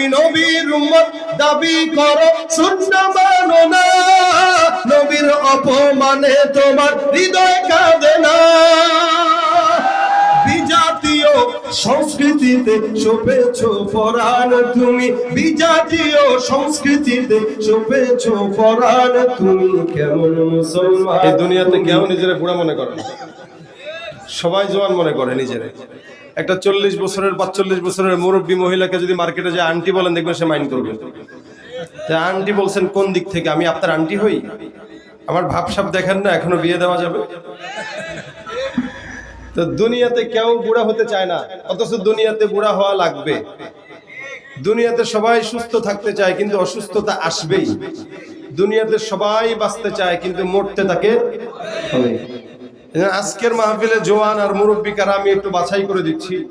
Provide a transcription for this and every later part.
তুমি নবীর উম্মত দাবি করো শূন্য মানো না। নবীর অপমানে তোমার হৃদয় কাঁদে না। সংস্কৃতিতে শোভেছ পরাণ তুমি। বিজাতীয় সংস্কৃতিতে তুমি। কেমন মুসলমান? এই দুনিয়াতে কেউ নিজেরা বুড়া মনে করে সবাই জোয়ান মনে করে নিজের। একটা চল্লিশ বছরের, পাঁচচল্লিশ বছরের মুরব্বী মহিলাকে যদি মার্কেটে যায়, আন্টি বলেন দেখবেন সে মাইন্ড করবে। আন্টি বলছেন, কোন দিক থেকে? আমি আপনার আন্টি হই? আমার ভাবসাব দেখেন না, এখনও বিয়ে দেওয়া যাবে? তো দুনিয়াতে কেউ বুড়া হতে চায় না, অথচ দুনিয়াতে বুড়া হওয়া লাগবে। দুনিয়াতে সবাই সুস্থ থাকতে চায়, কিন্তু অসুস্থতা আসবেই। দুনিয়াতে সবাই বাঁচতে চায়, কিন্তু মরতে তাকে হবে। আজকের মাহফিলে জোয়ান আর মুরব্বী কারা আমি একটু বাছাই করে দিচ্ছি।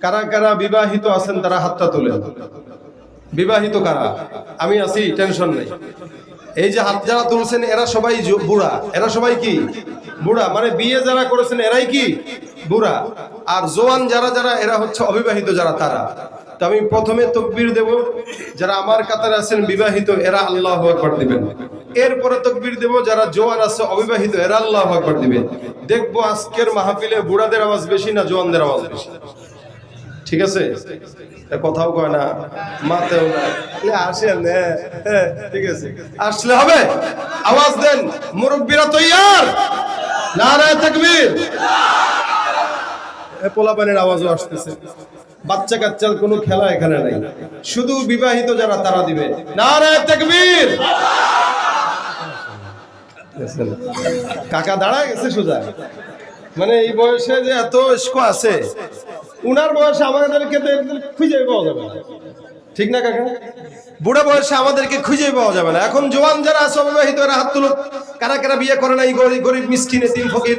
কারা কারা বিবাহিত আছেন তারা হাতটা তোলেন। বিবাহিত কারা? আমি আছি, টেনশন নেই। এই যে হাত যারা তুলছেন, এরা সবাই বুড়া। এরা সবাই কি? বুড়া। মানে বিয়ে যারা করেছেন, এরাই কি? বুড়া। আর জোয়ান যারা যারা, এরা হচ্ছে অবিবাহিত যারা তারা। তো আমি প্রথমে তকবির দেব। যারা আমার কাতারে আছেন, বিবাহিত, এরা আল্লাহ দিবেন। এরপরে তকবির দেব, যারা জোয়ান আছে, অবিবাহিত, এরা আল্লাহ আকবার দিবেন দেখব আজকের মাহফিলে বুড়াদের আওয়াজ বেশি না জোয়ানদের আওয়াজ বেশি। ঠিক আছে? কথাও কয় না, মাতেও না। আসেন ঠিক আছে। আসলে হবে। আওয়াজ দেন, মুরব্বীরা তৈয়ার। নারায় তাকবীর। পোলাপানের আওয়াজও আসতেছে। বাচ্চা কাচ্চার কোনো খেলা এখানে নাই। শুধু বিবাহিত যারা, তারা দিবে। নারায় তাকবীর। কাকা দাঁড়ায় গেছে সোজা। মানে এই বয়সে যে এত ইস্কো আছে, উনার বয়সে আমাদেরকে তো খুঁজে পাওয়া যাবে না। ঠিক না কাকা? বুড়া বয়সে আমাদেরকে খুঁজে পাওয়া যাবে না। এখন জোয়ান যারা আছে অবিবাহিত হাত তুলো কারা কারা বিয়ে করে না এই গরিব, মিসকিনে তিন ফকির?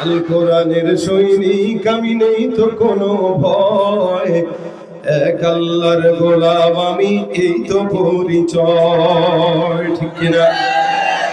আল কোরআনের সৈনিক, আমি নেই তো কোনো ভয়। এক আল্লাহর গোলাম, আমি এই তো পরিচয়। ঠিক কিনা?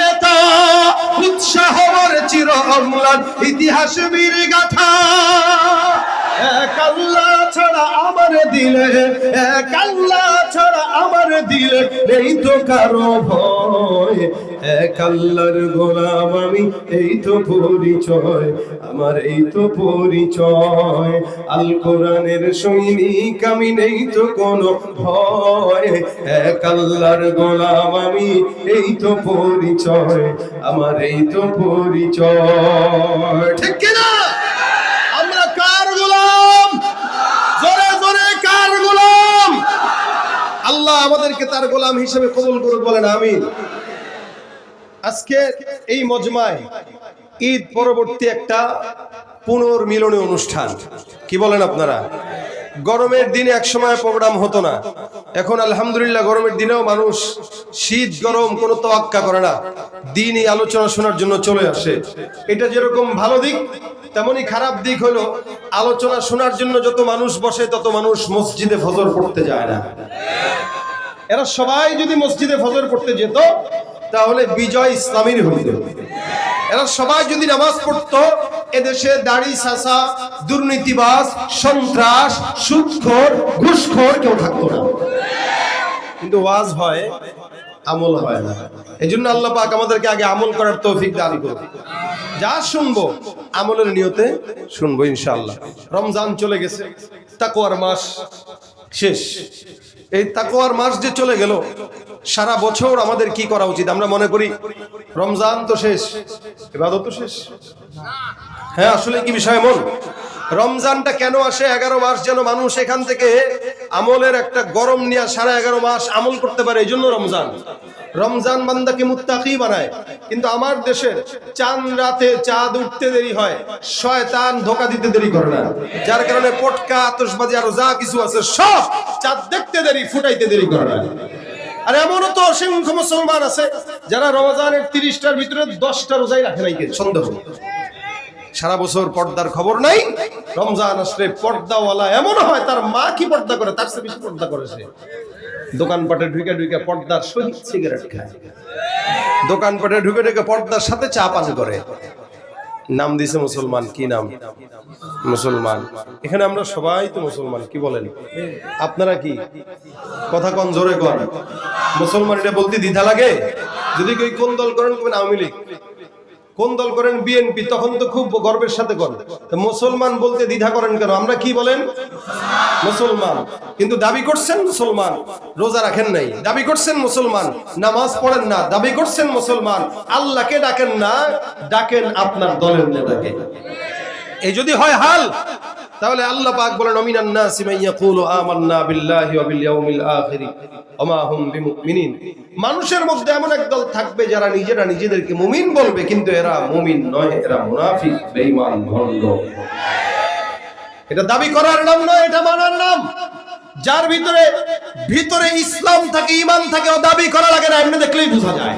নেতা উৎসাহ আমার চির অম্লান ইতিহাস বীর গাথা এক আল্লাহ ছাড়া আমার দিলে এক আল্লাহ ছাড়া আমার দিলে নেই তো কারও ভয়। এক আল্লাহর গোলাম আমি, এই তো পরিচয়, আমার এই তো পরিচয়। আল কোরআনের সৈনিক আমি, নেই তো কোনো ভয়। এক আল্লাহর গোলাম আমি, এই তো পরিচয়, আমার এই তো পরিচয়। ঠিক কিনা? আল্লাহ আমাদেরকে তার গোলাম হিসেবে কবুল করুক বলেন আমি আজকে এই মজমায় ঈদ পরবর্তী একটা পুনর্মিলনী অনুষ্ঠান। কি বলেন আপনারা? গরমের দিনে এক সময় প্রোগ্রাম হতো না। এখন আলহামদুলিল্লাহ গরমের দিনেও মানুষ শীত, গরম কোনো তোয়াক্কা করে না। দিনই আলোচনা শোনার জন্য চলে আসে। এটা যেরকম ভালো দিক তেমনি খারাপ দিক হলো আলোচনা শোনার জন্য যত মানুষ বসে, তত মানুষ মসজিদে ফজর পড়তে যায় না। এরা সবাই যদি মসজিদে ফজর পড়তে যেত, তাহলে বিজয় ইসলামীর হইত। এরা সবাই যদি নামাজ পড়তো এদেশে দাড়ি সাসা দুর্নীতিবাজ, সন্ত্রাস সুদখোর ঘুষখোর কেউ থাকতো না। কিন্তু ওয়াজ হয়, আমল হয় না। এই জন্য আল্লাহ পাক আমাদেরকে আগে আমল করার তৌফিক দান করুন। যা শুনব, আমলের নিয়তে শুনব ইনশাআল্লাহ। রমজান চলে গেছে, তাকওয়ার মাস শেষ। এই তাকোয়ার মাস যে চলে গেল, সারা বছর আমাদের কি করা উচিত? আমরা মনে করি, রমজান তো শেষ, এবাদত তো শেষ। হ্যাঁ আসলে কি বিষয় এমন? রমজানটা কেন আসে? এগারো মাস যেন মানুষ এখান থেকে আমলের একটা গরম নিয়ে সারা এগারো মাস আমল করতে পারে, এই জন্য রমজান। রমজান বান্দাকে মুত্তাকি বানায়? কিন্তু আমার দেশের চাঁদ রাতে চাঁদ উঠতে দেরি হয়, শয়তান ধোকা দিতে দেরি করে না। যার কারণে পটকা, আতশবাজি আরও যা কিছু আছে, সব চাঁদ দেখতে দেরি, ফুটাইতে দেরি করে না। আর এমনও তো অসংখ্য মুসলমান আছে, যারা রমজানের তিরিশটার ভিতরে দশটা রোজাই রাখে নাই সন্দেহ। সারা বছর পর্দার খবর নাই। রমজান আসলে পর্দাওয়ালা এমন হয়, তার মা কি পর্দা করে? তার বেশি পর্দা করে দোকানপাটে ঢুকে ঢুকে পর্দার সহিত সিগারেট খায়। দোকানপাটে ঢুকে ঢুকে পর্দার সাথে চা পান করে। নাম দিছে মুসলমান, কি নাম? মুসলমান। এখানে আমরা সবাই তো মুসলমান, কি বলেন? আপনারা কি? কথা কন জোরে কন? মুসলমান এটা বলতে দ্বিধা লাগে? যদি কেউ কোন দল করেন আওয়ামী লীগ। কোন দল করেন বিএনপি, তখন তো খুব গর্বের সাথে করেন। মুসলমান বলতে দ্বিধা করেন কেন? আমরা কি বলেন? মুসলমান। কিন্তু দাবি করছেন মুসলমান, রোজা রাখেন নাই। দাবি করছেন মুসলমান, নামাজ পড়েন না। দাবি করছেন মুসলমান, আল্লাহকে ডাকেন না, ডাকেন আপনার দলের নেতাকে। এই যদি হয় হাল তাহলে আল্লাহ পাক বলেন, অমিনান নাসি মান ইয়াকুলু আমান্না বিল্লাহি ওয়া বিল ইয়াউমিল আখির ওমা হুম বিমুমিনিন। মানুষের মধ্যে এমন এক দল থাকবে যারা নিজেরা নিজেদেরকে মুমিন বলবে, কিন্তু এরা মুমিন নয়, এরা মুনাফিক, বেঈমান, ভণ্ড। এটা দাবি করার নাম নয়, এটা মানার নাম। যার ভিতরে ভিতরে ইসলাম থাকে ইমান থাকে, ও দাবি করা লাগে না, এমনি দেখলেই বোঝা যায়।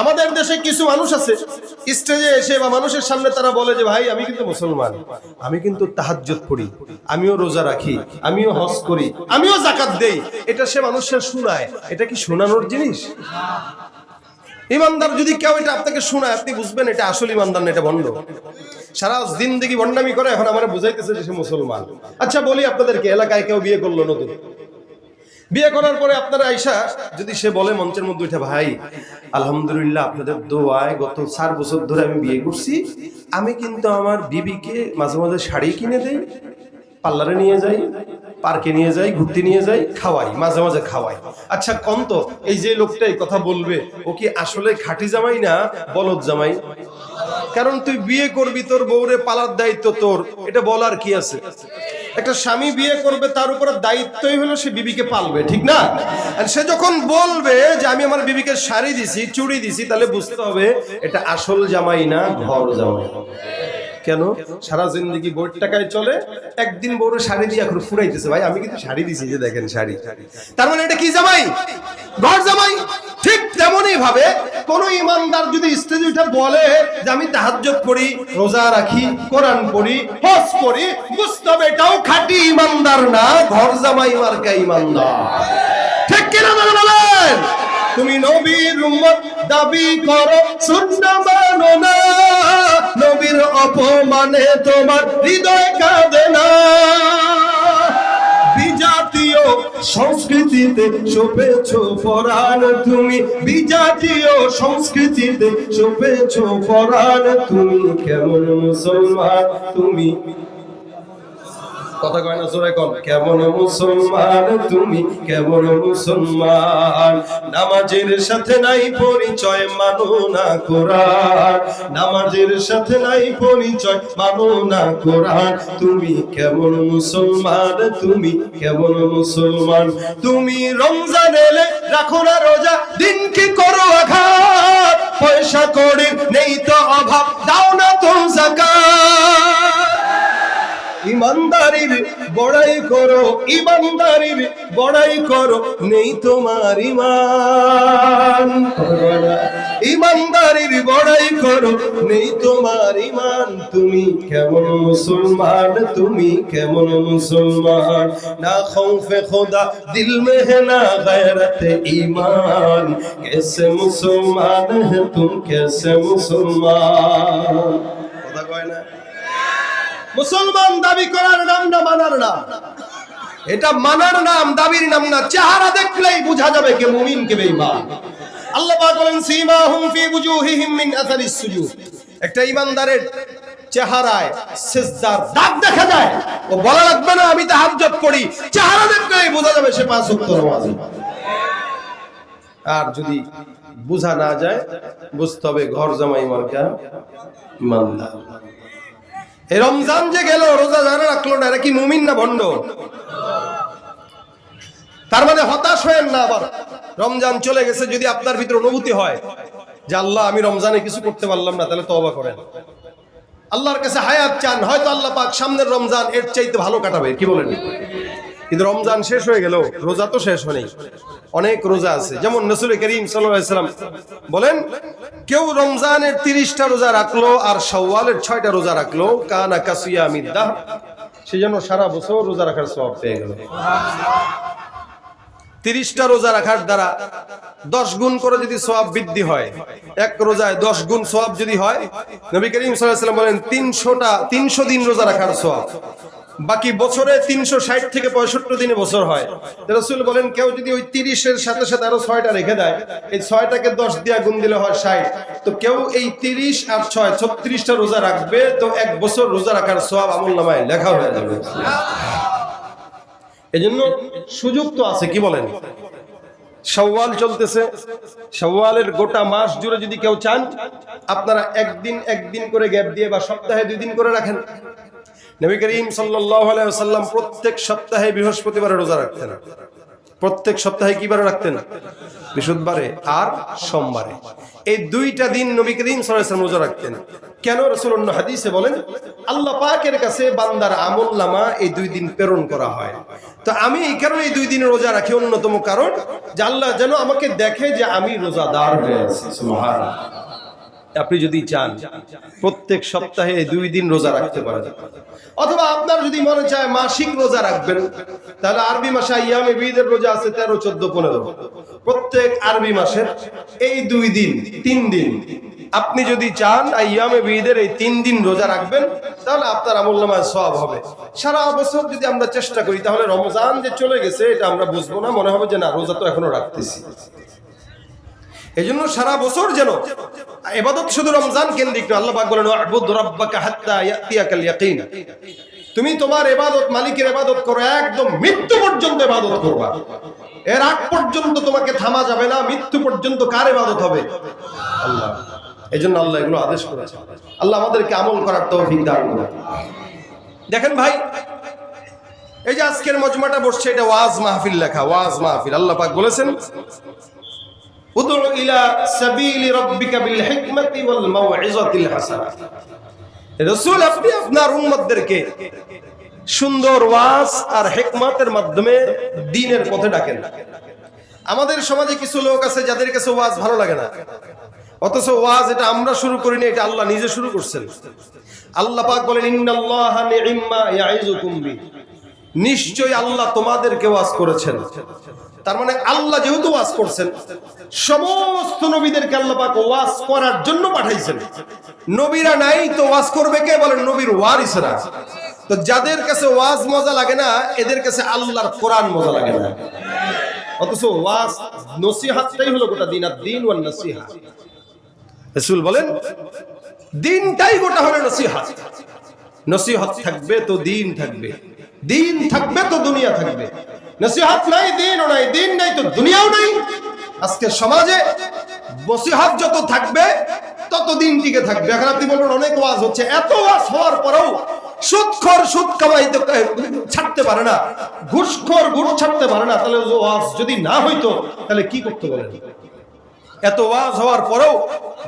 আমাদের দেশে কিছু মানুষ আছে স্টেজে এসে বা মানুষের সামনে তারা বলে যে, ভাই, আমি কিন্তু মুসলমান। আমি কিন্তু তাহাজ্জুদ পড়ি। আমিও রোজা রাখি। আমিও হজ করি। আমিও জাকাত দেই। এটা সে মানুষের শোনায় এটা কি শোনানোর জিনিস? ইমানদার যদি কেউ এটা আপনাকে শোনায়, আপনি বুঝবেন এটা আসল ইমানদার না, এটা বন্ধ। সারা জিন্দগি ভণ্ডামি করে এখন আমার বুঝাইতেছে যে সে মুসলমান। আচ্ছা বলি আপনাদেরকে, এলাকায় কেউ বিয়ে করল নতুন? বিয়ে করার পরে আপনারা আইসা, যদি সে বলে মঞ্চের মধ্যে উঠে ভাই, আলহামদুলিল্লাহ আপনাদের দোয়ায় গত চার বছর ধরে আমি বিয়ে করছি। আমি কিন্তু আমার বিবিকে মাঝে মাঝে শাড়ি কিনে দেই, পার্লারে নিয়ে যাই, পার্কে নিয়ে যাই, ঘুরতে নিয়ে যাই, খাওয়াই, মাঝে মাঝে খাওয়াই। আচ্ছা কম তো, এই যে লোকটাই কথা বলবে, ও কি আসলে খাটি জামাই না বলদ জামাই? কারণ তুই বিয়ে করবি, তোর বউরে পালার দায়িত্ব তোর, এটা বলার কি আছে? একটা স্বামী বিয়ে করবে, তার উপরে দায়িত্বই হলো সে বিবিকে পালবে, ঠিক না? আর সে যখন বলবে যে আমি আমার বিবিকে শাড়ি দিছি, চুড়ি দিছি, তাহলে বুঝতে হবে এটা আসল জামাই না ঘর জামাই। কেন? সারা জিন্দগি বোর্ড টাকায় চলে, একদিন বউরে শাড়ি দিয়ে এখন ফুরাইতেছে। ভাই, আমি কিন্তু শাড়ি দিছি, যে দেখেন শাড়ি। তার মানে এটা কি জামাই? ঘর জামাই, ঠিক তেমনই ভাবে কোন ইমানদার যদি স্টেজে উঠে বলে যে আমি তাহাজ্জুদ পড়ি, রোজা রাখি, কোরআন পড়ি, হজ করি বুঝতে হবে এটাও খাঁটি ইমানদার না, ঘর জামাই মার্কা ইমানদার। ঠিক কিনা দাদা বলেন? তুমি নবীর উম্মত, দাবি করো সুন্নাহ মানো না। নবীর অপমানে তোমার হৃদয় কাঁদে না। সংস্কৃতিতে শোভেছ ফরান তুমি। বিজাতীয় সংস্কৃতিতে শোভেছ ফরান তুমি। কেমন মুসলমান তুমি? কথা কয় না, জোরে কন। কেমন মুসলমান তুমি, কেমন মুসলমান? নামাজের সাথে নাই পরিচয়, মানো না কোরআন। নামাজের সাথে নাই পরিচয়, মানো না কোরআন। তুমি কেমন মুসলমান, তুমি কেমন মুসলমান? তুমি রমজান এলে রাখো না রোজা দিন কি করো আঘাত। পয়সা করে নেই তো অভাব, দাও না তো জাকাত। ইমানদারির বড়াই করো ইমানদারির বড়াই করো নেই তোমার ইমান ইমানদারির বড়াই করো নেই তোমার ইমান তুমি কেমন মুসলমান তুমি কেমন মুসলমান না খৌফে খোদা দিল में है ना गैरत ईमान कैसे मुसलमान है तुम कैसे मुसलमान কথা কয় না মুসলমান দাবি করার নাম না মানার নাম? এটা মানার নাম, দাবির নাম না। চেহারা দেখলেই বোঝা যাবে কে মুমিন, কে বেঈমান। আল্লাহ পাক বলেন, সীমাহুম ফি বুজুহিহিম মিন আসারিস সুজুদ। একটা ইমানদারের চেহারায় সেজদার দাগ দেখা যায়। ও বলা লাগবে না, আমি তাহাজ্জুদ পড়ি। চেহারা দেখলেই বোঝা যাবে সে পাঁচ ওয়াক্ত নামাজি। আর যদি বোঝা না যায়, বুঝতে হবে ঘর জামাই মার্কা ইমানদার। রমজান যে গেল, রোজা জানা রাখল না, এরা কি মুমিন না ভণ্ড? তার মানে হতাশ হয়েন না আবার। রমজান চলে গেছে, যদি আপনার ভিতরে অনুভূতি হয় যে আল্লাহ, আমি রমজানে কিছু করতে পারলাম না, তাহলে তওবা করেন। আল্লাহর কাছে হায়াত চান, হয়তো আল্লাহ পাক সামনের রমজান এর চাইতে ভালো কাটাবে, কি বলেন? কিন্তু রমজান শেষ হয়ে গেল, রোজা তো শেষ হয়নি। অনেক রোজা আছে। যেমন নসুল করিম সাল্লাম বলেন, কেউ রমজানের তিরিশটা রোজা রাখল আর সওয়ালের ছয়টা রোজা রাখল, কানা কাসুয়া মিদ্দাহ সে যেন সারা বছর রোজা রাখার সব পেয়ে গেল। তিরিশটা রোজা রাখার দ্বারা দশ গুণ করে যদি সোয়াব বৃদ্ধি হয়, এক রোজায় দশ গুণ সোয়াব যদি হয়, নবী করিম সাল্লাম বলেন, তিনশোটা, তিনশো দিন রোজা রাখার সোয়াব বাকি বছরে তিনশো ষাট থেকে পঁয়ষট্টি দিনে বছর হয়। রসুল বলেন, কেউ যদি ওই তিরিশের সাথে সাথে আরও ছয়টা রেখে দেয়, এই ছয়টাকে দশ দিয়া গুণ দিলে হয় ষাট। তো কেউ এই তিরিশ আর ছয়, ছত্রিশটা রোজা রাখবে, তো এক বছর রোজা রাখার সোয়াব আমল নামায় লেখা হয়ে যাবে। এজন্য সুযোগ তো আছে, কি বলেন? সওয়াল চলতেছে। সওয়ালের গোটা মাস জুড়ে যদি কেউ চান, আপনারা একদিন একদিন করে গ্যাপ দিয়ে বা সপ্তাহে দুই দিন করে রাখেন। নবী করিম ওয়াসাল্লাম প্রত্যেক সপ্তাহে বৃহস্পতিবারে রোজা রাখতেন। প্রত্যেক সপ্তাহে কি বারে রাখতেন? বৃহস্পতিবারে আর সোমবারে। এই দুইটা দিন নবী করিম ওয়াসাল্লাম রোজা রাখতেন। কেন রাসূলুল্লাহ হাদিসে বলেন, আল্লাহ পাকের কাছে বান্দার আমল নামা এই দুই দিন প্রেরণ করা হয়। তো আমি এই কারণে এই দুই দিন রোজা রাখি, অন্যতম কারণ যে আল্লাহ যেন আমাকে দেখে যে আমি রোজাদার হয়ে আছি। আপনি যদি চান, প্রত্যেক সপ্তাহে দুই দিন রোজা রাখতে পারেন। অথবা আপনার যদি মনে চায় মাসিক রোজা রাখবেন, তাহলে আরবি মাসে ইয়ামে বিদের রোজা আছে তেরো, চোদ্দ, পনেরো। প্রত্যেক আরবি মাসের এই দুই দিন, তিন দিন। আপনি যদি চান ইয়ামে বিদের এই তিন দিন রোজা রাখবেন, তাহলে আপনার আমল নামায় সব হবে। সারা বছর যদি আমরা চেষ্টা করি, তাহলে রমজান যে চলে গেছে, এটা আমরা বুঝব না। মনে হবে যে না, রোজা তো এখনও রাখতেছি। এই জন্য সারা বছর যেন এবাদত শুধু রমজান কেন্দ্রিক আল্লাহ বলেন তুমি তোমার এবাদত মালিকের এবাদত করো, একদম মৃত্যু পর্যন্ত এবাদত করবা। এর আগ পর্যন্ত তোমাকে থামা যাবে না, মৃত্যু পর্যন্ত কার এবাদত হবে? আল্লাহ। এই জন্য আল্লাহ এগুলো আদেশ করেছে। আল্লাহ আমাদেরকে আমল করার তৌফিক দান দেখেন ভাই, এই যে আজকের মজমাটা বসছে, এটা ওয়াজ মাহফিল লেখা, ওয়াজ মাহফিল। আল্লাহ পাক বলেছেন সুন্দর ওয়াজ আর মাধ্যমে পথে ডাকেন। আমাদের সমাজে কিছু লোক আছে যাদের কাছে ওয়াজ ভালো লাগে না। অথচ ওয়াজ এটা আমরা শুরু করিনি, এটা আল্লাহ নিজে শুরু করছেন। আল্লাহ পাক বলেন নিশ্চয়ই আল্লাহ তোমাদেরকে ওয়াজ করেছেন। তার মানে আল্লাহ যেহেতু ওয়াজ করছেন, সমস্ত নবীদেরকে আল্লাহ পাক ওয়াজ করার জন্য পাঠাইছেন। নবীরা নাই তো ওয়াজ করবে কে? বলেন, নবীর ওয়ারিসরা। তো যাদের কাছে ওয়াজ মজা লাগে না, এদের কাছে আল্লাহর কোরআন মজা লাগে না। অথচ ওয়াজ নসিহাতটাই হলো গোটা দিন, আর দিন ওয়ান নসিহা। রাসূল বলেন, দিনটাই গোটা হলো নসিহাত। নসিহত থাকবে তো দিন থাকবে। দিন থাকবে তো দুনিয়া থাকবে। নসিহত নাই, দিনও নাই, দিন নাই তো দুনিয়াও নাই। আজকে সমাজে নসিহত যত থাকবে, তত দিন টিকে থাকবে। এখন আপনি বলবেন, অনেক ওয়াজ হচ্ছে। এত ওয়াজ হওয়ার পরেও সুদখোর সুদ কামাইতে ছাড়তে পারে না। ঘুষখোর ঘুষ ছাড়তে পারে না। তাহলে ওয়াজ যদি না হইতো, তাহলে কি করতে বলেন? এত ওয়াজ হওয়ার পরেও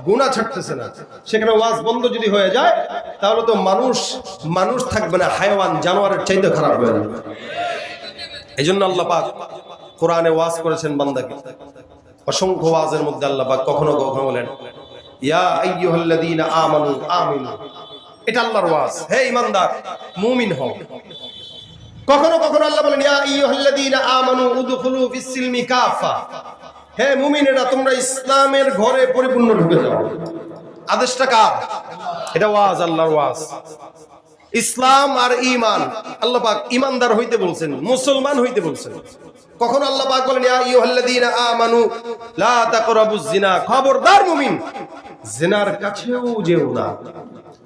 গুণা ছাড়তেছে না। সেখানে ওয়াজ বন্ধ যদি হয়ে যায় তাহলে তো মানুষ মানুষ থাকবে না হায়াওয়ান জানোয়ারের চাইতে খারাপ হয়ে যাবে। এই জন্য আল্লাহ পাক কোরআনে ওয়াজ করেছেন বান্দাকে। অসংখ্য ওয়াজের মধ্যে আল্লাহ পাক কখনো কখনো বলেন ঘরে পরিপূর্ণ ঢুকে যাও। আদেশটা কার? এটা ওয়াজ আল্লাহর ওয়াজ। ইসলাম আর ঈমান। আল্লাহ পাক ঈমানদার হইতে বলছেন মুসলমান হইতে বলছেন। কখন আল্লাহ পাক বলেন ইয়া আইয়ুহাল্লাযীনা আমানু লা তাকরাবুজ জিনা খবরদার মুমিন জিনার কাছেও যেও না।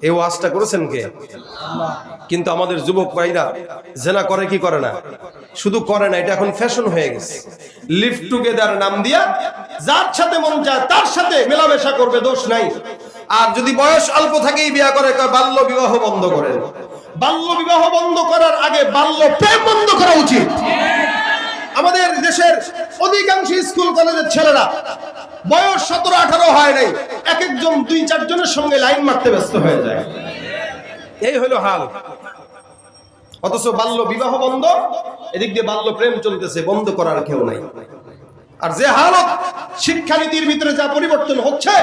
এই ওয়াজটা করেছেন কে? কিন্তু আমাদের যুবক ভাইরা জেনা করে কি করে না? শুধু করে না এটা এখন ফ্যাশন হয়ে গেছে। লিভ টুগেদার নাম দিয়া যার সাথে মন চায় তার সাথে মেলামেশা করবে দোষ নাই। আর যদি বয়স অল্প থাকেই বিয়া করে বাল্য বিবাহ বন্ধ করেন বাল্য বিবাহ বন্ধ করার আগে বাল্য প্রেম বন্ধ করা উচিত। আমাদের দেশের অধিকাংশ স্কুল কলেজের ছেলেরা বয়স সতেরো, আঠারো হয় নাই, এক একজন, দুই, চারজনের সঙ্গে লাইন মারতে ব্যস্ত হয়ে যায়। এই হলো হাল। অথচ বাল্য বিবাহ বন্ধ, এদিক দিয়ে বাল্য প্রেম চলতেছে, বন্ধ করার কেউ নাই। আর যে হালত শিক্ষানীতির ভিতরে যা পরিবর্তন হচ্ছে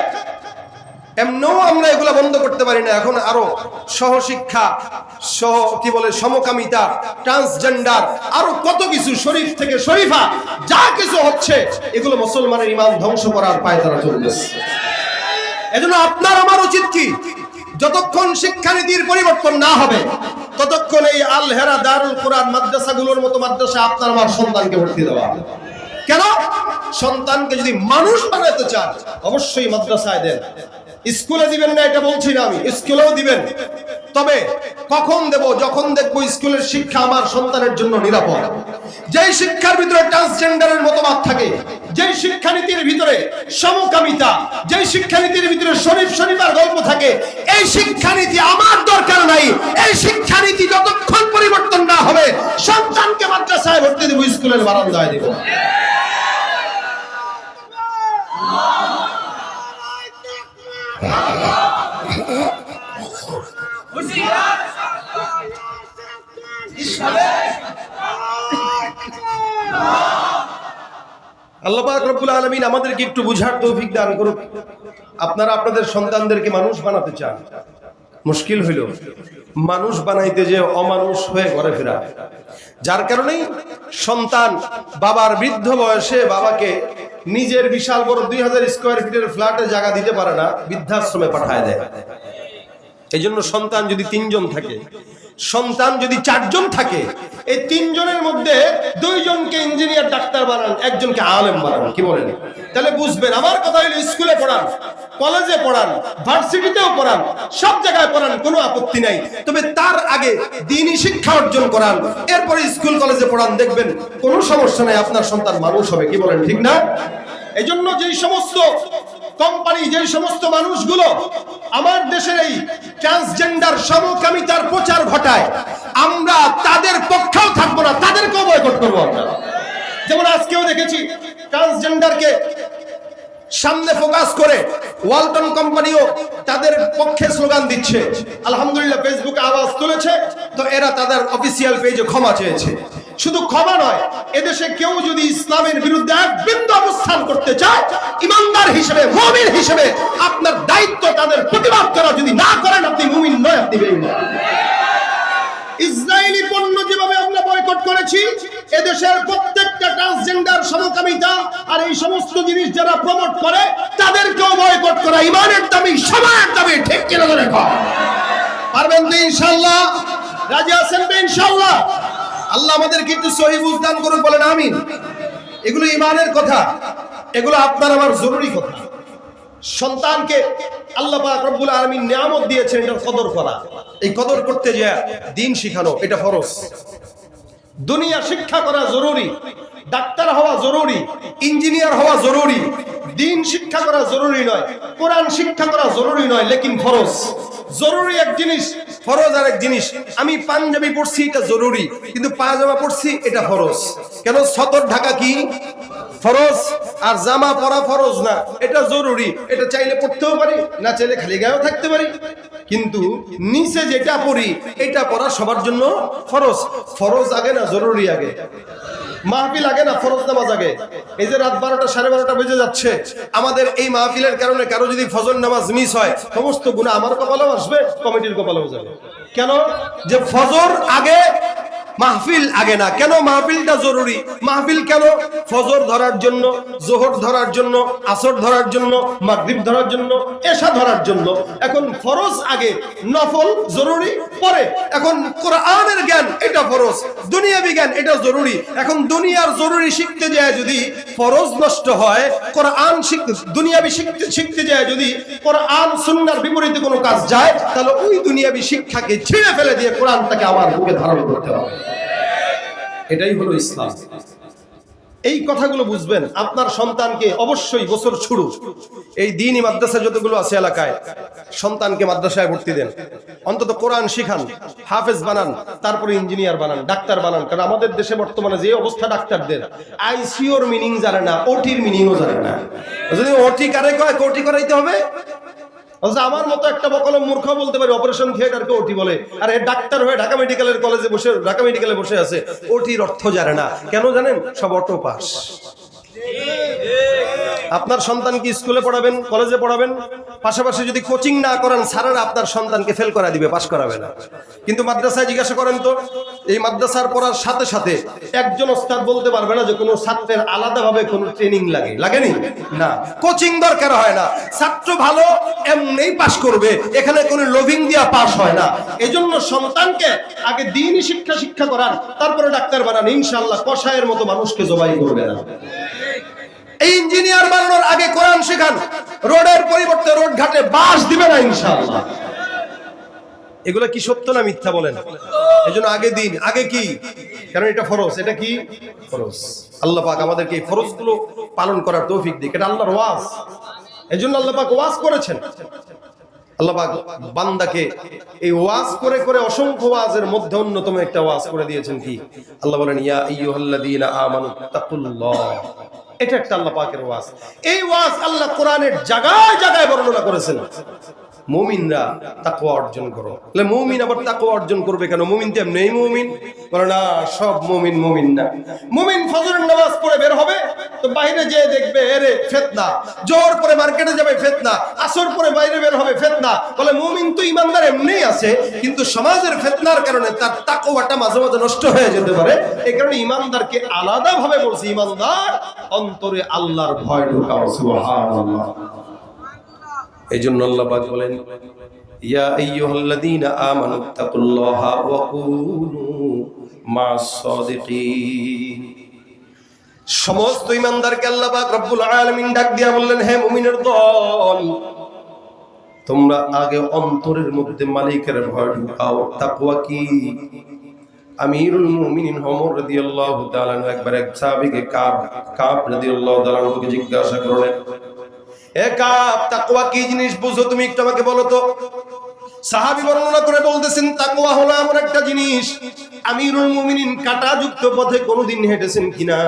এমনও আমরা এগুলা বন্ধ করতে পারি না। এখন আরও সহশিক্ষা, সহ কি বলে সমকামিতা ট্রান্সজেন্ডার আরও কত কিছু শরীফ থেকে শরীফা, যা কিছু হচ্ছে, এগুলো মুসলমানের ইমান ধ্বংস করার পায় তারা চলতেছে। এজন্য আপনার আমার উচিত কি? যতক্ষণ শিক্ষানীতির পরিবর্তন না হবে, ততক্ষণ এই আল হেরা দারুল কোরআন মাদ্রাসাগুলোর মতো মাদ্রাসা আপনার আমার সন্তানকে ভর্তি দেওয়া কেন? সন্তানকে যদি মানুষ বানাতে চান অবশ্যই মাদ্রাসায় দেন। স্কুলে দিবেন না, এটা বলছি না আমি। স্কুলেও দিবেন। তবে কখন দেব? যখন দেখব স্কুলের শিক্ষা আমার সন্তানের জন্য নিরাপদ। যেই শিক্ষার ভিতরে ট্রান্সজেন্ডারের মতবাদ থাকে, যেই শিক্ষানীতির ভিতরে সমকামিতা, যেই শিক্ষানীতির ভিতরে শরীফ শরীফার গল্প থাকে, এই শিক্ষানীতি আমার দরকার নাই। এই শিক্ষানীতি যতক্ষণ পরিবর্তন না হবে, সন্তানকে মাদ্রাসায় ভর্তি দেবো, স্কুলের বারান্দায় দেবো। আল্লাহ পাক রব্বুল আলামিন আমাদেরকে একটু বুঝার তৌফিক দান করুক। আপনারা আপনাদের সন্তানদেরকে মানুষ বানাতে চান। মুশকিল হইল। মানুষ বানাইতে যে অমানুষ হয়ে ঘরে ফেরা। যার কারণেই সন্তান বাবার বৃদ্ধ বয়সে বাবাকে নিজের বিশাল বড় দুই হাজার স্কোয়ার ফিটের ফ্ল্যাটে জায়গা দিতে পারে না, বৃদ্ধাশ্রমে পাঠায় দেয়। এই জন্য সন্তান যদি তিনজন থাকে, সন্তান যদি চারজন থাকে, এই তিনজনের মধ্যে দুইজনকে ইঞ্জিনিয়ার, ডাক্তার বানান, একজনকে আলেম বানান, কি বলেন? তাহলে বুঝবেন, আমার কথা হলো স্কুলে পড়ান, কলেজে পড়ান, ভার্সিটিতেও পড়ান, সব জায়গায় পড়ান, কোনো আপত্তি নাই। তবে তার আগে দিনই শিক্ষা অর্জন করান, এরপরে স্কুল, কলেজে পড়ান, দেখবেন কোনো সমস্যা নাই, আপনার সন্তান মানুষ হবে, কি বলেন, ঠিক না? এই জন্য যেই সমস্ত কোম্পানি যেই সমস্ত মানুষগুলো আমার দেশের এই ট্রান্সজেন্ডার সমকামিতার প্রচার ঘটায়, আমরা তাদের পক্ষেও থাকব না, তাদেরকেও বয়কট করব আমরা। যেমন আজকেও দেখেছি ট্রান্সজেন্ডারকে সামনে ফোকাস করে ওয়ালটন কোম্পানিও তাদের পক্ষে স্লোগান দিচ্ছে। আলহামদুলিল্লাহ ফেসবুকে আওয়াজ তুলেছে, তো এরা তাদের অফিসিয়াল পেজে ক্ষমা চেয়েছে। শুধু ক্ষমা নয়, এদেশে কেউ যদি ইসলামের বিরুদ্ধে এক বিন্দু অবস্থান করতে চায়, ইমানদার হিসেবে, মুমিন হিসেবে আপনার দায়িত্ব তাদের প্রতিবাদ করা, যদি না করেন আপনি মুমিন নয়, আপনি ইসরায়েলি পণ্য যেভাবে আমরা বয়কট করেছি, এদেশের প্রত্যেকটা ট্রান্সজেন্ডার সমকামিতা আর এই সমস্ত জিনিস যারা প্রমোট করে, তাদেরকেও বয়কট করা ইমানের দাবি সময়ের দাবি, ঠিক কিনা ধরে পারবেন তো ইনশাল্লাহ রাজি আছেন তো ইনশাল্লাহ আল্লাহ আমাদের কিন্তু সহি বুঝদান করুন, বলেন আমিন। এগুলো ইমানের কথা, এগুলো আপনার আমার জরুরি কথা। সন্তানকে আল্লাহ রব্বুল আলামিন নিয়ামত দিয়েছেন, এটার কদর করা। এই কদর করতে যে দিন শিখানো, এটা ফরজ। দুনিয়া শিক্ষা করা জরুরি, ডাক্তার হওয়া জরুরি, ইঞ্জিনিয়ার হওয়া জরুরি, দিন শিক্ষা করা জরুরি নয়, কোরআন শিক্ষা করা জরুরি নয়, লেকিন ফরজ। জরুরি এক জিনিস, ফরজ আর এক জিনিস। আমি পাঞ্জাবি পড়ছি, এটা জরুরি, কিন্তু পাজামা পড়ছি, এটা ফরজ। কেন? সতর ঢাকা কি? ফরজ, আর জামা পরা ফরজ না। এটা জরুরি। এটা চাইলে পড়তেও পারি, না চাইলে খালি গায়েও থাকতে পারি। কিন্তু নিচে যেটা পড়ি, এটা পড়া সবার জন্য ফরজ। ফরজ আগে না জরুরি আগে? মাহফিল আগে না ফরজ নামাজ আগে? এই যে রাত বারোটা, সাড়ে বারোটা বেজে যাচ্ছে। আমাদের এই মাহফিলের কারণে কারও যদি ফজর নামাজ মিস হয়, সমস্ত গুণা আমার কপালেও আসবে, কমিটির কপালেও যাবে। কেন? যে ফজর আগে মাহফিল আগে না। কেন মাহফিলটা জরুরি? মাহফিল কেন? ফজর ধরার জন্য, জোহর ধরার জন্য, আসর ধরার জন্য, মাগরিব ধরার জন্য, এশা ধরার জন্য। এখন ফরজ আগে, নফল জরুরি, পরে। এখন কোরআনের জ্ঞান, এটা ফরজ। দুনিয়াবি জ্ঞান, এটা জরুরি। এখন দুনিয়ার জরুরি শিখতে যায় যদি ফরজ নষ্ট হয়, কোরআন শিখতে দুনিয়াবি শিখতে শিখতে যায় যদি কোরআন সুন্নার বিপরীতে কোনো কাজ যায়, তাহলে ওই দুনিয়াবি শিক্ষাকে ছিঁড়ে ফেলে দিয়ে কোরআনটাকে আমার বুকে ধারণ করতে হবে। এটাই হলো ইসলাম। এই কথাগুলো বুঝবেন, আপনার সন্তানকে অবশ্যই বছর শুরু। এই দিনই মাদ্রাসা যতগুলো আছে এলাকায়, সন্তানকে মাদ্রাসায় ভর্তি দেন। অন্তত কোরআন শিখান, হাফেজ বানান, তারপরে ইঞ্জিনিয়ার বানান, ডাক্তার বানান, কারণ আমাদের দেশে বর্তমানে যে অবস্থা ডাক্তারদের, আইসিওর মিনিং জানে না, ওটির মিনিংও জানে না। যদি ওটি কারে কয় কোটি করাইতে হবে। আমার মতো একটা বকল মূর্খ বলতে পারি অপারেশন থিয়েটারকে ওটি বলে। আর এ ডাক্তার হয়ে ঢাকা মেডিকেলের কলেজে বসে ঢাকা মেডিকেলে বসে আছে, ওটির অর্থ জানে না। কেন জানেন? সব অটো পাস আপনার সন্তানকে স্কুলে পড়াবেন, কলেজে পড়াবেন? পাশাপাশি যদি কোচিং না করেন, স্যারেরা আপনার সন্তানকে ফেল করা দিবে পাশ করাবে না। কিন্তু মাদ্রাসায় জিজ্ঞাসা করেন তো, এই মাদ্রাসার পড়ার সাথে সাথে একজন ওস্তাদ বলতে পারবে না যে কোনো ছাত্রের আলাদাভাবে কোনো ট্রেনিং লাগে। লাগেনি? না। কোচিং দরকার হয় না। ছাত্র ভালো, এমনিই পাশ করবে। এখানে কোনো লোভিং দিয়া পাশ হয় না। এজন্য সন্তানকে আগে দিনই শিক্ষা শিক্ষা করার তারপরে ডাক্তার বানান। ইনশাল্লাহ কষায়ের মতো মানুষকে জবাই করবে না। ইঞ্জিনিয়ার বানানোর আগে কোরআন শেখান। রোডের পরিবর্তে রোড ঘাটে বাস দিবে না ইনশাআল্লাহ। এগুলো কি সত্য না মিথ্যা বলেন? এই জন্য আগে দিন। আগে কি? কারণ এটা ফরজ। এটা কি? ফরজ। আল্লাহ পাক আমাদেরকে এই ফরজগুলো পালন করার তৌফিক দিক। এটা আল্লাহর ওয়াজ। এই জন্য আল্লাহ পাক ওয়াজ করেছেন। আল্লাহ বান্দাকে এই ওয়াজ করে করে অসংখ্য ওয়াজের মধ্যে অন্যতম একটা ওয়াজ করে দিয়েছেন কি? আল্লাহ বলেন, ইয়া আইয়ুহাল্লাযীনা আমানু তাকুল্লাহ। এটা একটা আল্লাহ পাকের ওয়াজ। এই ওয়াজ আল্লাহ কোরআনের জায়গায় জায়গায় বর্ণনা করেছেন। মুমিনরা তাকওয়া অর্জন করো। তাহলে মুমিন আবার তাকওয়া অর্জন করবে কেন? মুমিন তো এমনি মুমিন। বলে, না, সব মুমিন মুমিন না। মুমিন ফজরের নামাজ পড়ে বের হবে, তো বাইরে যেয়ে দেখবে, এরে, ফেতনা। জোর পরে মার্কেটে যাবে, ফেতনা। আসর পরে বাইরে বের হবে, ফেতনা। বলে, মুমিন তো ইমানদার এমনি আছে, কিন্তু সমাজের ফেতনার কারণে তার তাকওয়াটা মাঝে মাঝে নষ্ট হয়ে যেতে পারে। এই কারণে ইমানদারকে আলাদা ভাবে বলছি, ইমানদার, অন্তরে আল্লাহর ভয় ঢোকাও, সুবহানাল্লাহ। এই জন্য বলেন, ইয়া ওয়া সাদিকিন। সমস্ত ইমানদারকে আল্লাহ রব্বুল আলামিন ডাক দিয়া বললেন, হে মুমিনের দল, তোমরা আগে অন্তরের মধ্যে মালিকের ভয় ঢুকাও, তাকওয়া কি? আমিরুল জিজ্ঞাসা করলেন তাকওয়া কি জিনিস তুমি একটু আমাকে বলো তো। সাহাবী বর্ণনা করে বলতেছেন একটা জিনিস হেঁটেছেন কিনা।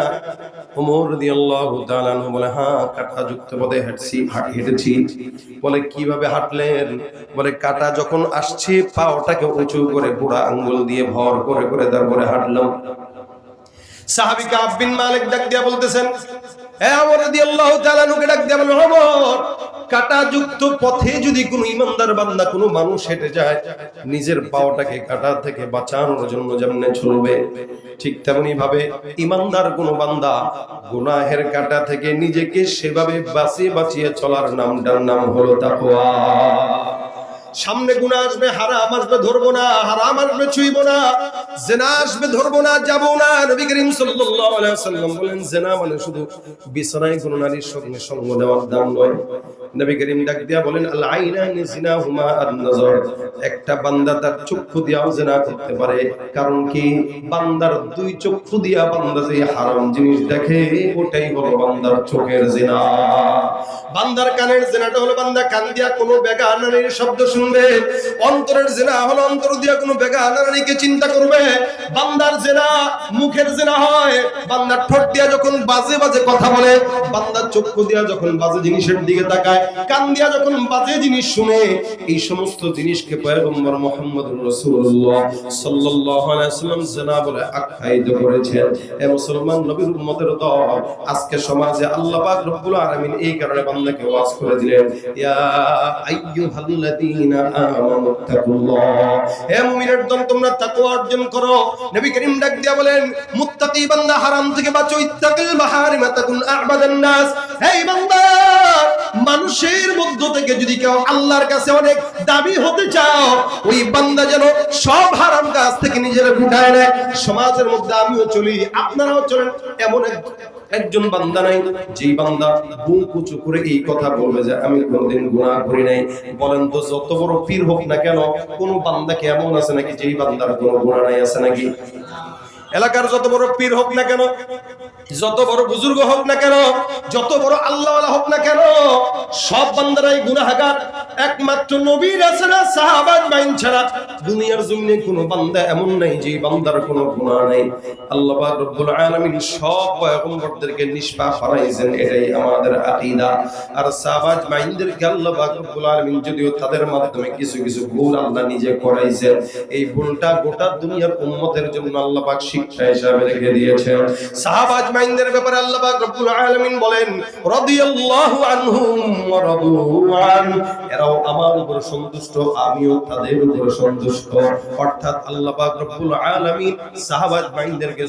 বলে হ্যাঁ হেঁটছি বলে, কীভাবে হাঁটলেন? বলে, কাঁটা যখন আসছে, পাওটাকে উঁচু করে বুড়া আঙ্গুল দিয়ে ভর করে করে তারপরে হাঁটলাম। সাহাবী কাব মালিক ডাক দিয়া বলতেছেন নিজের পাওয়াটাকে কাটা থেকে বাঁচানোর জন্য যেমনে চলবে ঠিক তেমনি ভাবে ইমানদার কোনো বান্দা গুনাহের কাটা থেকে নিজেকে সেভাবে বাঁচিয়ে বাঁচিয়ে চলার নামটার নাম হলো তাকওয়া। সামনে গুণা আসবে, হারাম আসবে, ধরবো না, হারাম আসবে, ছুঁইবো না, জেনা আসবে, ধরবো না, যাব না। নবী করিম সাল্লাল্লাহু আলাইহি ওয়াসাল্লাম বলেন, জেনা মানে শুধু বিছানায় কোনো নারীর সঙ্গে সঙ্গ দেওয়ার দাম নয়। নবী করিম ডাক দিয়া বলেন আল আইনানি জিনাহুমা আন নজর একটা বান্দা তার চক্ষু দিয়াও জেনা করতে পারে। কারণ কি? বান্দার দুই চক্ষু দিয়া বান্দা যে হারাম জিনিস দেখে, ওটাই হলো বান্দার চোখের জেনা। বান্দার কানের জেনাটা হলো বান্দা কান দিয়া কোনো বেগা নারীর শব্দ শুনবে। অন্তরের জেনা হলো অন্তর দিয়া কোনো বেগা নারীকে চিন্তা করবে। বান্দার জেনা মুখের জেনা হয়। বান্দার ঠোঁট দিয়া যখন বাজে বাজে কথা বলে বান্দার চক্ষু দিয়া যখন বাজে জিনিসের দিকে তাকায়, কান দিয়া যখন বাজে জিনিস শুনে, এই সমস্ত জিনিসকে পয়গম্বর মুহাম্মদুর রাসূলুল্লাহ সাল্লাল্লাহু আলাইহি ওয়াসাল্লাম জেনা বলে আখ্যায়িত করেছেন। এ মুসলমান নবীর উম্মতের দল, আজকে সমাজে আল্লাহ পাক রব্বুল আলামিন এই কারণে কারণে ওয়াজ করে দিলেন, ইয়া আইয়ুহাল্লাযীনা আমানু তাকুল্লাহ। হে তোমরা তাকওয়া অর্জন করো। নবী করিম ডাক বলেন, মুত্তাকি বান্দা, হারাম থেকে বাঁচো। ইত্তাকিল তাকুন আ'বাদান নাস। বান্দা, মানুষের মধ্য থেকে যদি কেউ আল্লাহর কাছে অনেক দাবি হতে চাও, ওই বান্দা যেন সব হারাম কাজ থেকে নিজের গুটায় নেয়। সমাজের মধ্যে আমিও চলি, আপনারাও চলেন, এমন এক একজন বান্দা নাই, যেই বান্দা বুক উঁচু করে এই কথা বলবে যে, আমি কোনোদিন গুনাহ করি নাই। বলেন, তো যত বড় পীর হোক না কেন, কোন বান্দা এমন আছে নাকি, যেই বান্দার কোনো গুনাহ নাই আছে নাকি? এলাকার যত বড় পীর হোক না কেন, যত বড় বুজুর্গ হোক না কেন, যত বড় আল্লাহওয়ালা হোক না কেন, সব বান্দারাই গুনাহগার। একমাত্র নবীর আছে না সাহাবাজ মাইন ছাড়া দুনিয়ার জমিনে কোনো বান্দা এমন নাই যে বান্দার কোনো গুনাহ নাই। আল্লাহ পাক রব্বুল আলামিন সব পয়গম্বরদেরকে নিষ্পাপ বানাইছেন, এটাই আমাদের আকীদা। আর সাহাবাজ মাইনদেরকে আল্লাহ পাক রব্বুল আলামিন যদিও তাদের মাধ্যমে কিছু কিছু ভুল আল্লাহ নিজে করাইছেন, এই ভুলটা গোটা দুনিয়ার উম্মতের জন্য আল্লাহ পাক শিক্ষা হিসাবে রেখে দিয়েছেন। সাহাবাজ মাইন্দের ব্যাপারে আল্লাহ রব্বুল আলামিন বলেন রাদিয়াল্লাহু আনহুম ওয়া এরাও আমার উপর সন্তুষ্ট, আমিও তাদের উপর সন্তুষ্ট। অর্থাৎ আল্লাহ রব্বুল আলামিন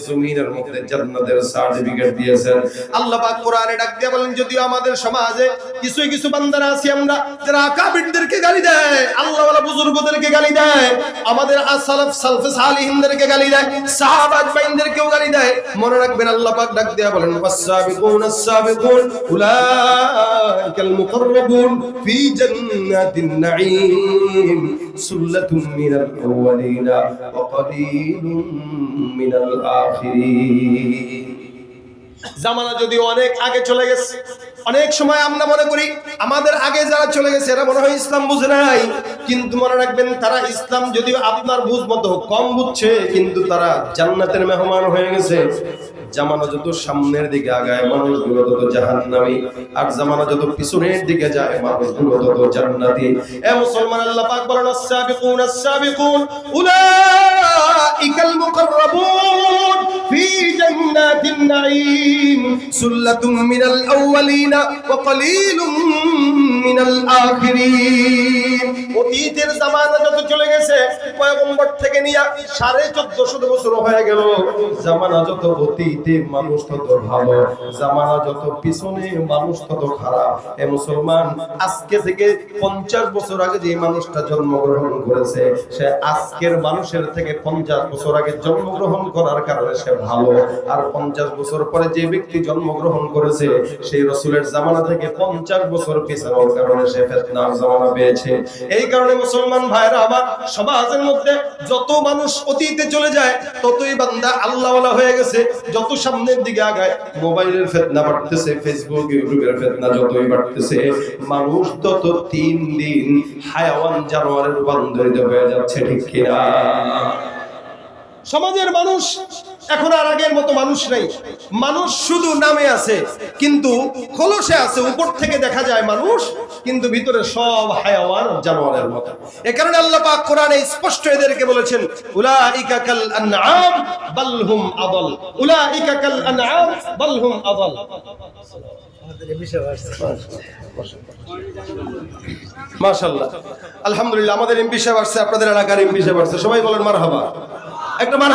জমিনের মধ্যে জান্নাতের সার্টিফিকেট দিয়েছেন। আল্লাহ পাক কোরআনে ডাক দিয়ে বলেন, যদিও আমাদের সমাজে কিছু কিছু বান্দারা আছি আমরা, যারা আকাবিরদেরকে গালি দেয়, আল্লাহওয়ালা বুজুর্গদেরকে গালি দেয়, আমাদের আসসালাফ সালফে সালিহিনদেরকে গালি দেয় গালি দেয়, মনে রাখবেন আল্লাহ পাক ডাক দিয়া বলেন উলাইকাল ফি জান্নাতিন নাঈম সুল্লাতুম মিনাল আউয়ালিনা ওয়া কলিলুম মিনাল আখিরিন জামানা যদিও অনেক আগে চলে গেছে, অনেক সময় আমরা মনে করি আমাদের আগে যারা চলে গেছে, এরা মনে হয় ইসলাম বুঝে নাই। কিন্তু মনে রাখবেন, তারা ইসলাম যদিও আপনার বুঝ মতো কম বুঝছে, কিন্তু তারা জান্নাতের মেহমান হয়ে গেছে। জামানা যত সামনের দিকে আগায়, মানুষগুলো তত জাহান্নামী। আর জামানা যত পিছনের দিকে যায়, মানুষগুলো তত জান্নাতি। এ মুসলমান, আল্লাহ পাক বলেন, আস-সাবিকুন আস-সাবিকুন, উলাইকাল মুকাররাবুন ফি জান্নাতিন নাঈম, সুল্লাতুম মিনাল আউয়ালিনা ওয়া কলিলুম মিনাল আখিরিন। অতীতের জামানা যত চলে গেছে, পয়গম্বর থেকে নিয়ে সাড়ে চোদ্দশো বছর হয়ে গেল, জামানা যত অতীতে মানুষ তত ভালো। জামানা যত পিছনে, মানুষ তত খারাপ। এ মুসলমান, আজকে থেকে পঞ্চাশ বছর আগে যে মানুষটা জন্মগ্রহণ করেছে, সে আজকের মানুষের থেকে পঞ্চাশ বছর আগে জন্মগ্রহণ করার কারণে সে ভালো। আর পঞ্চাশ বছর পরে যে ব্যক্তি জন্মগ্রহণ করেছে, সেই রসুলের জামানা থেকে পঞ্চাশ বছর পিছানোর কারণে সে ফেতনার জামানা পেয়েছে। এই কারণে মুসলমান ভাইরা আমার সমাজের মধ্যে যত মানুষ অতীতে চলে যায়, ততই বান্দা আল্লাহওয়ালা হয়ে গেছে। যত সামনের দিকে আগায়, মোবাইলের ফেতনা বাড়তেছে ফেসবুক ইউটিউবের ফেতনা যতই বাড়তেছে, মানুষ তত তিন দিন হায়াওয়ান জানোয়ারের রূপান্তরিত হয়ে যাচ্ছে, ঠিক কিনা? সমাজের মানুষ এখন আর আগের মতো মানুষ নেই। মানুষ শুধু নামে আছে, কিন্তু খোলসে আছে, উপর থেকে দেখা যায় মানুষ, কিন্তু ভিতরে সব হায়াওয়ান জানোয়ারের মতো। এ কারণে আল্লাহ পাক কোরআনে স্পষ্ট এদেরকে বলেছেন, উলাইকা কাল আনআম বাল আদল। উলাইকা কাল আনআম বাল আদল। মাশাআল্লাহ। আলহামদুলিল্লাহ, আমাদের এমপি সাহেব আসছে, আপনাদের এলাকার এমপি সাহেব আসছে। সবাই বলেন মারহাবা। একটা